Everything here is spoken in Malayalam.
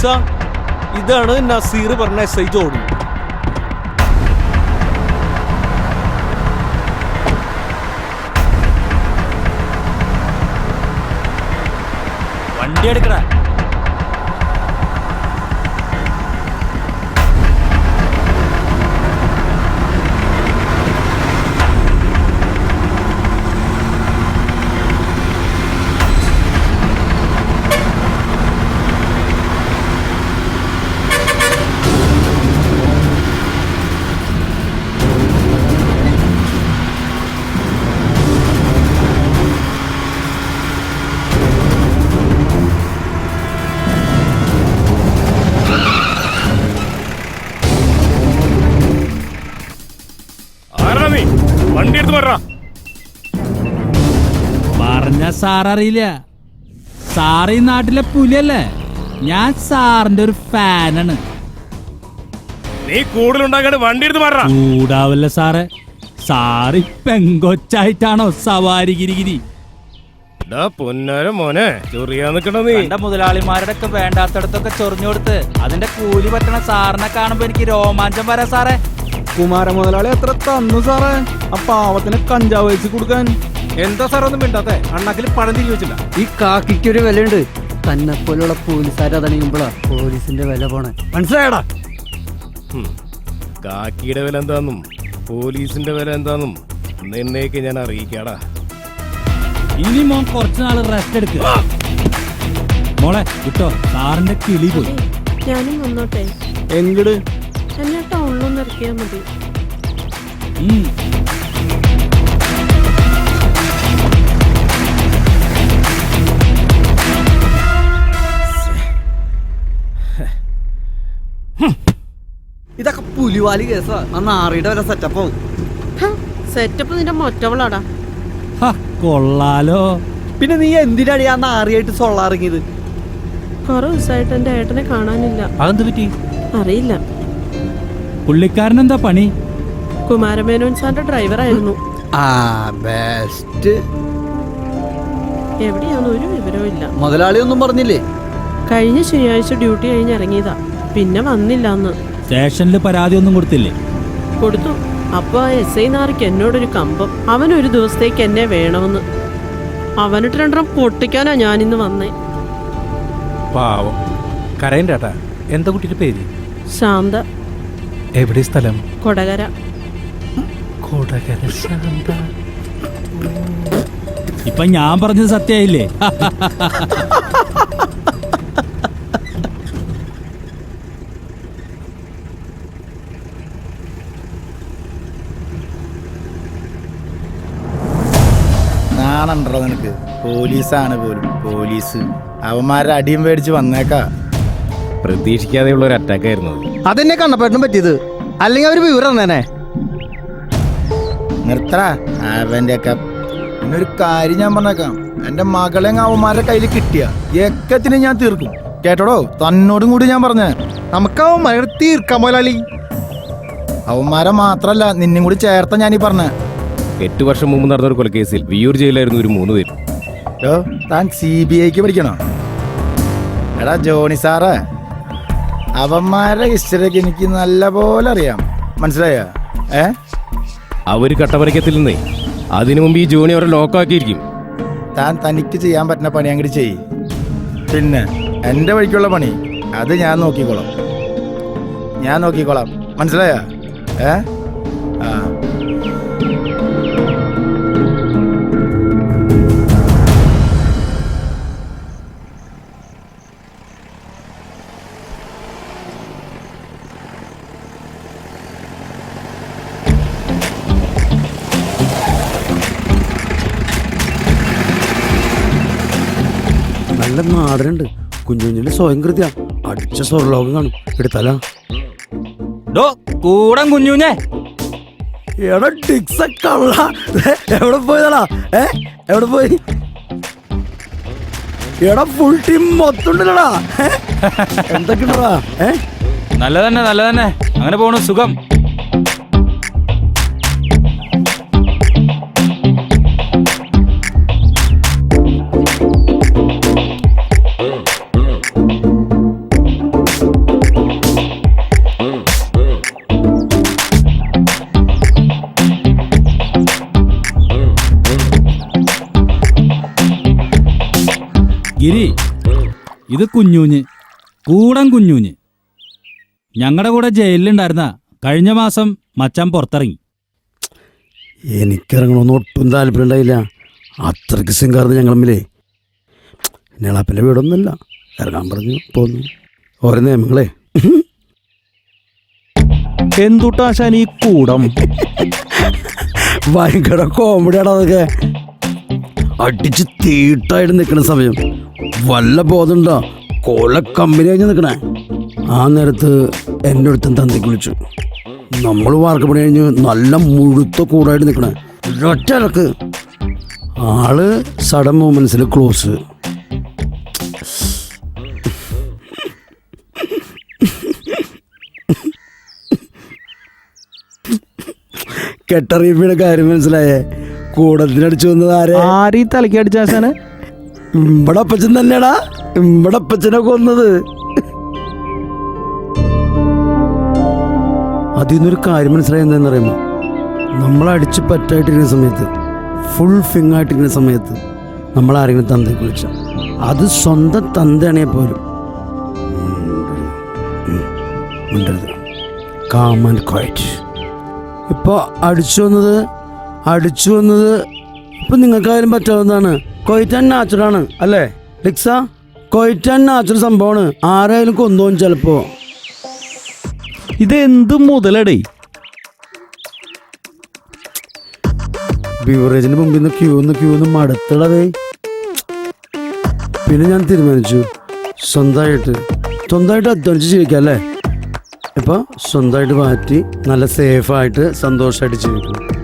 ജോണിസ ഇതാണ് നസീർ പറഞ്ഞ എസ് ഐ ജോണി വണ്ടി എടുക്കടാ. പറ. പറഞ്ഞ സാർ അറിയില്ല. സാറ് ഈ നാട്ടിലെ പുലിയല്ലേ? ഞാൻ സാറിന്റെ ഒരു ഫാനാണ്. നീ കൂടുതലുണ്ടാക്കാണ്ട് വണ്ടി എടുത്ത് പറ കൂടാവല്ല സാറേ. സാറ് പെങ്കൊച്ചായിട്ടാണോ സവാരി ഗിരിഗിരി? പൊന്നര പൊന്നാര മോനെ ചൊറിയാൻ നിക്കണ നീ. എന്റെ മുതലാളിമാരുടെ ഒക്കെ വേണ്ടാത്തടത്തൊക്കെ ചൊറിഞ്ഞു കൊടുത്ത് അതിന്റെ കൂലി പറ്റണ സാറിനെ കാണുമ്പോ എനിക്ക് രോമാഞ്ചം വരാ സാറേ. കുമാര മുതലാളി എത്ര തന്നു സാറേ? ആ പാവത്തിന് കഞ്ചാവ് വെച്ച് കൊടുക്കാൻ. എന്താ സാർ ഒന്നും മിണ്ടാത്തെ? അണ്ണാക്കിൽ പഴം തിരിച്ചു വെച്ചില്ല. ഈ കാക്കിക്കൊരു വിലയുണ്ട്. തന്നെ പോലുള്ള പോലീസുകാർ അതണിയുമ്പോഴാ പോലീസിന്റെ വില പോണേ. മനസ്സിലായടാ. കാക്കിയുടെ വില എന്താന്നും പോലീസിന്റെ വില എന്താന്നും നിന്നേക്ക് ഞാൻ അറിയിക്കാടാ. ഇനി മോൻ കുറച്ചു നാൾ റെസ്റ്റ് എടുക്കുക മോളെ കിട്ടോ സാറിന്റെ കിളി പോയി. ഞാനും വന്നോട്ടെ എങ്ങട്? എന്നെ ടൗണിലൊന്ന് ഇറക്കിയാൽ മതി. ഇതൊക്കെ പുലിവാലി കേസാ. ആ നാറിയുടെ വരെ സെറ്റപ്പ് ആവും സെറ്റപ്പ് നിന്റെ മൊറ്റവളാടാ. ഹ, കൊള്ളാലോ. പിന്നെ നീ എന്തിനാണ് ഞാൻ നാറിയായിട്ട് സൊള്ളാറിങ്ങിയത് കൊറേ ദിവസമായിട്ട് എന്റെ ഏട്ടനെ കാണാനില്ല. അതെന്ത് പറ്റി? അറിയില്ല. പുള്ളിക്കാരൻ എന്താ പണി? കുമാരമേനോൻ സാറിന്റെ ഡ്രൈവറായിരുന്നു. ആ ബെസ്റ്റ് എവിടെയാന്ന് ഒരു വിവരവും ഇല്ല. മുതലാളി ഒന്നും പറഞ്ഞില്ലേ? കഴിഞ്ഞ ശനിയാഴ്ച ഡ്യൂട്ടി കഴിഞ്ഞ് ഇറങ്ങിയതാ. പിന്നെ വന്നില്ല അന്ന് സ്റ്റേഷനിൽ പരാതി ഒന്നും കൊടുത്തില്ലേ? കൊടുത്തു. അപ്പൊ ആ എസ് ഐ നാറിക്ക് എന്നോടൊരു കമ്പം. അവൻ ഒരു ദിവസത്തേക്ക് എന്നെ വേണമെന്ന്. അവനിട്ട് രണ്ടെണ്ണം പൊട്ടിക്കാനാ ഇന്ന് വന്നേ. പാവം. കരയൻ ചേട്ടാ എന്താ കുട്ടിയുടെ പേര്? ശാന്ത. എവിടെ സ്ഥലം? കൊടകര. കൊടകര ശാന്ത. ഇപ്പൊ ഞാൻ പറഞ്ഞത് സത്യായില്ലേ നാണുണ്ടോ നിനക്ക്? പോലീസാണ് പോലും. പോലീസ്. അവന്മാരുടെ അടിയും പേടിച്ച് വന്നേക്കാ. പ്രതീക്ഷിക്കാതെയുള്ള ഒരു അറ്റാക്ക് ആയിരുന്നു അത്. അതെന്നെ കണ്ണപ്പേട്ടനും പറ്റിയത്. അല്ലെങ്കിൽ അവർ വിവരം തന്നേനെ. നിർത്തറ അവന്റെ ഒക്കെ പിന്നെ ഒരു കാര്യം ഞാൻ പറഞ്ഞേക്കാം. എന്റെ മകളെ അവന്മാരുടെ കയ്യിൽ കിട്ടിയ. ഏക്കത്തിന് ഞാൻ തീർക്കും. കേട്ടോടോ? തന്നോടും കൂടി ഞാൻ പറഞ്ഞേ. നമുക്ക് അവന്മാരെ തീർക്കാം മുതലാളി അവന്മാരെ മാത്രല്ല നിന്നും കൂടി ചേർത്ത ഞാനീ പറഞ്ഞേ. എട്ട് വർഷം മുമ്പ് നടന്ന ഒരു കൊലക്കേസിൽ വിയൂർ ജയിലായിരുന്നു ഒരു മൂന്ന് പേര്. താൻ സി ബി ഐക്ക് പഠിക്കണോ? എടാ ജോണി സാറേ. അവന്മാരുടെ ഹിസ്റ്ററിയൊക്കെ എനിക്ക് നല്ലപോലെ അറിയാം. മനസ്സിലായ? ഏ? അവർ നിന്ന് അതിനു മുമ്പ് ഈ ജോണി അവരെ ലോക്കാക്കിയിരിക്കും താൻ തനിക്ക് ചെയ്യാൻ പറ്റുന്ന പണി അങ്ങോട്ട് ചെയ്യ്. പിന്നെ എന്റെ വഴിക്കുള്ള പണി അത് ഞാൻ നോക്കിക്കോളാം. ഞാൻ നോക്കിക്കോളാം. മനസ്സിലായ? ഏ? ആ. നല്ല നാടനുണ്ട്. കുഞ്ഞുകുഞ്ഞിന്റെ സ്വയം കൃത്യ. അടിച്ച സ്വർലോകം കാണും. എടുത്താലോ. ഡോ കൂടം കുഞ്ഞുഞ്ഞേ. എടാ ടിക്സ കള്ള. എവിടെ പോയതാടാ? ഏ എവിടെ പോയി? എടാ ഫുൾ ടീം മൊത്തം ഉണ്ടല്ലടാ എന്തൊക്കെയുണ്ടടാ? ഏ? നല്ലതന്നെ നല്ലതന്നെ. അങ്ങനെ പോണു സുഖം. ഗിരി. ഇത് കുഞ്ഞൂഞ്ഞ്. കൂടൻ കുഞ്ഞൂഞ്ഞ്. ഞങ്ങളുടെ കൂടെ ജയിലിലുണ്ടായിരുന്ന കഴിഞ്ഞ മാസം മച്ചാൻ പുറത്തിറങ്ങി. എനിക്കിറങ്ങണമെന്ന് ഒട്ടും താല്പര്യം ഉണ്ടായില്ല അത്രയ്ക്ക് സിംഗാർന്ന് ഞങ്ങൾ തമ്മിലേ. വീടൊന്നുമില്ല വീടൊന്നുമല്ല. ഇറങ്ങാൻ പറഞ്ഞു പോന്നു. ഓരോ നിയമങ്ങളെ. എന്തുട്ടാശാൻ ഈ കൂടം? ഭയങ്കര കോമഡിയാണ് അതൊക്കെ അടിച്ച് തീട്ടായിട്ട് നിൽക്കുന്ന സമയം. വല്ല ബോധമുണ്ടോ? കൊല കമ്പനി കഴിഞ്ഞ് നിൽക്കണേ ആ നേരത്ത് എന്റെ അടുത്തും തന്തിക്ക് വിളിച്ചു. നമ്മൾ വാർക്കപ്പണി കഴിഞ്ഞ് നല്ല മുഴുത്ത കൂടായിട്ട് നിൽക്കണേ ഒറ്റ ഇറക്ക് ആൾ സഡൻ മൂമെൻസിൽ ക്ലോസ്. കെട്ടറിയപ്പിയുടെ കാര്യം മനസ്സിലായേ? കൂടത്തിനടിച്ചു വന്നത് ആരെ? ആരീ തലയ്ക്ക് അടിച്ചാശാന് ഇമ്പടെ അപ്പച്ചൻ തന്നെയാടാ ഇമ്പടെ അപ്പച്ചനെ കൊന്നത്. അതിൽ നിന്നൊരു കാര്യം മനസ്സിലായി എന്താണെന്നറിയുമോ? നമ്മളടിച്ച് പറ്റായിട്ടിരിക്കുന്ന സമയത്ത് ഫുൾ ഫിങ് ആയിട്ടിരിക്കുന്ന സമയത്ത് നമ്മൾ ആരെങ്കിലും തന്തയെ കുളിച്ച. അത് സ്വന്തം തന്തയാണെങ്കിൽ പോലും. മിണ്ടരുത്. കാം ആൻഡ് ക്വയറ്റ് ഇപ്പോൾ അടിച്ചു വന്നത് അടിച്ചു വന്നത് ഇപ്പം നിങ്ങൾക്കായാലും പറ്റാവുന്നതാണ്. കൊയ്റ്റാൻ നാച്ചുറാണ് അല്ലേ? ഡിക്സ കൊയ്റ്റൻ നാച്ചുറൽ സംഭവമാണ്. ആരായാലും കൊന്നോവും ചിലപ്പോ. ഇത് എന്ത് മുതലടേ? ബീവറേജിന് മുമ്പിൽ നിന്ന് ക്യൂ നിന്ന് ക്യൂ നിന്ന് മടുത്തടവേ. പിന്നെ ഞാൻ തീരുമാനിച്ചു. സ്വന്തമായിട്ട് സ്വന്തമായിട്ട് അധ്വാനിച്ച് ജീവിക്കാം അല്ലേ? ഇപ്പൊ സ്വന്തമായിട്ട് മാറ്റി നല്ല സേഫായിട്ട് സന്തോഷമായിട്ട് ജീവിക്കണം.